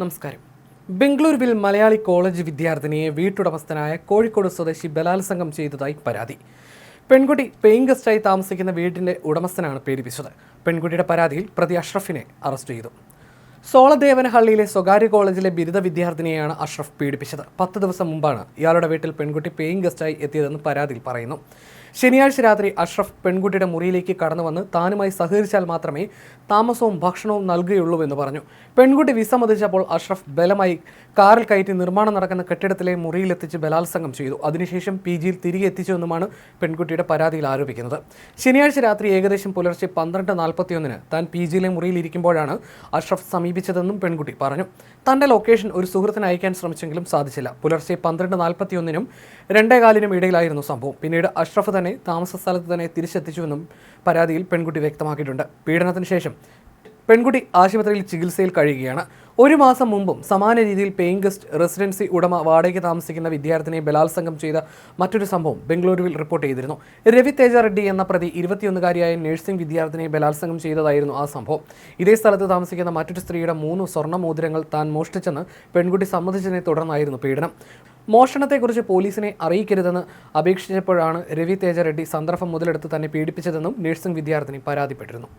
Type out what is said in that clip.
നമസ്കാരം. ബംഗളൂരുവിൽ മലയാളി കോളേജ് വിദ്യാർത്ഥിനിയെ വീട്ടുടമസ്ഥനായ കോഴിക്കോട് സ്വദേശി ബലാത്സംഗം ചെയ്തതായി പരാതി. പെൺകുട്ടി പേയിങ് ഗസ്റ്റായി താമസിക്കുന്ന വീടിന്റെ ഉടമസ്ഥനാണ് പീഡിപ്പിച്ചത് പെൺകുട്ടിയുടെ പരാതിയിൽ പ്രതി അഷ്റഫിനെ അറസ്റ്റ് ചെയ്തു. സോളദേവനഹള്ളിയിലെ സ്വകാര്യ കോളേജിലെ ബിരുദ വിദ്യാർത്ഥിനിയെയാണ് അഷ്റഫ് പീഡിപ്പിച്ചത്. പത്ത് ദിവസം മുമ്പാണ് ഇയാളുടെ വീട്ടിൽ പെൺകുട്ടി പേയിങ് ഗസ്റ്റായി എത്തിയതെന്ന് പരാതിയിൽ പറയുന്നു. ശനിയാഴ്ച രാത്രി അഷ്റഫ് പെൺകുട്ടിയുടെ മുറിയിലേക്ക് കടന്നു വന്ന് താനുമായി സഹകരിച്ചാൽ മാത്രമേ താമസവും ഭക്ഷണവും നൽകുകയുള്ളൂ പറഞ്ഞു. പെൺകുട്ടി വിസമ്മതിച്ചപ്പോൾ അഷ്റഫ് ബലമായി കാറിൽ കയറ്റി നിർമ്മാണം നടക്കുന്ന കെട്ടിടത്തിലെ മുറിയിലെത്തിച്ച് ബലാത്സംഗം ചെയ്തു. അതിനുശേഷം പി ജിയിൽ തിരികെ എത്തിച്ചുവെന്നുമാണ് പെൺകുട്ടിയുടെ പരാതിയിൽ ആരോപിക്കുന്നത്. ശനിയാഴ്ച രാത്രി ഏകദേശം പുലർച്ചെ പന്ത്രണ്ട് നാൽപ്പത്തിയൊന്നിന് താൻ പി ജിയിലെ മുറിയിലിരിക്കുമ്പോഴാണ് അഷ്റഫ് സമീപിച്ചതെന്നും പെൺകുട്ടി പറഞ്ഞു. തന്റെ ലൊക്കേഷൻ ഒരു സുഹൃത്തിന് അയക്കാൻ ശ്രമിച്ചെങ്കിലും സാധിച്ചില്ല. പുലർച്ചെ പന്ത്രണ്ട് നാൽപ്പത്തിയൊന്നിനും രണ്ടേകാലിനും ഇടയിലായിരുന്നു സംഭവം. പിന്നീട് അഷ്റഫ് തന്നെ താമസ സ്ഥലത്ത് തന്നെ തിരിച്ചെത്തിച്ചുവെന്നും പരാതിയിൽ പെൺകുട്ടി വ്യക്തമാക്കിയിട്ടുണ്ട്. പീഡനത്തിന് ശേഷം പെൺകുട്ടി ആശുപത്രിയിൽ ചികിത്സയിൽ കഴിയുകയാണ്. ഒരു മാസം മുമ്പും സമാന രീതിയിൽ പേയിങ് ഗസ്റ്റ് റെസിഡൻസി ഉടമ വാടകയ്ക്ക് താമസിക്കുന്ന വിദ്യാർത്ഥിനിയെ ബലാത്സംഗം ചെയ്ത മറ്റൊരു സംഭവം ബംഗളൂരുവിൽ റിപ്പോർട്ട് ചെയ്തിരുന്നു. രവി തേജ റെഡ്ഡി എന്ന പ്രതി ഇരുപത്തിയൊന്നുകാരിയായ നഴ്സിംഗ് വിദ്യാർത്ഥിനിയെ ബലാത്സംഗം ചെയ്തതായിരുന്നു ആ സംഭവം. ഇതേ സ്ഥലത്ത് താമസിക്കുന്ന മറ്റൊരു സ്ത്രീയുടെ മൂന്ന് സ്വർണ മോതിരങ്ങൾ താൻ മോഷ്ടിച്ചെന്ന് പെൺകുട്ടി സമ്മതിച്ചതിനെ തുടർന്നായിരുന്നു പീഡനം. മോഷണത്തെക്കുറിച്ച് പോലീസിനെ അറിയിക്കരുതെന്ന് അപേക്ഷിച്ചപ്പോഴാണ് രവി തേജ റെഡ്ഡി സന്ദർഭം മുതലെടുത്ത് തന്നെ പീഡിപ്പിച്ചതെന്നും നഴ്സിംഗ് വിദ്യാർത്ഥിനി പരാതിപ്പെട്ടിരുന്നു.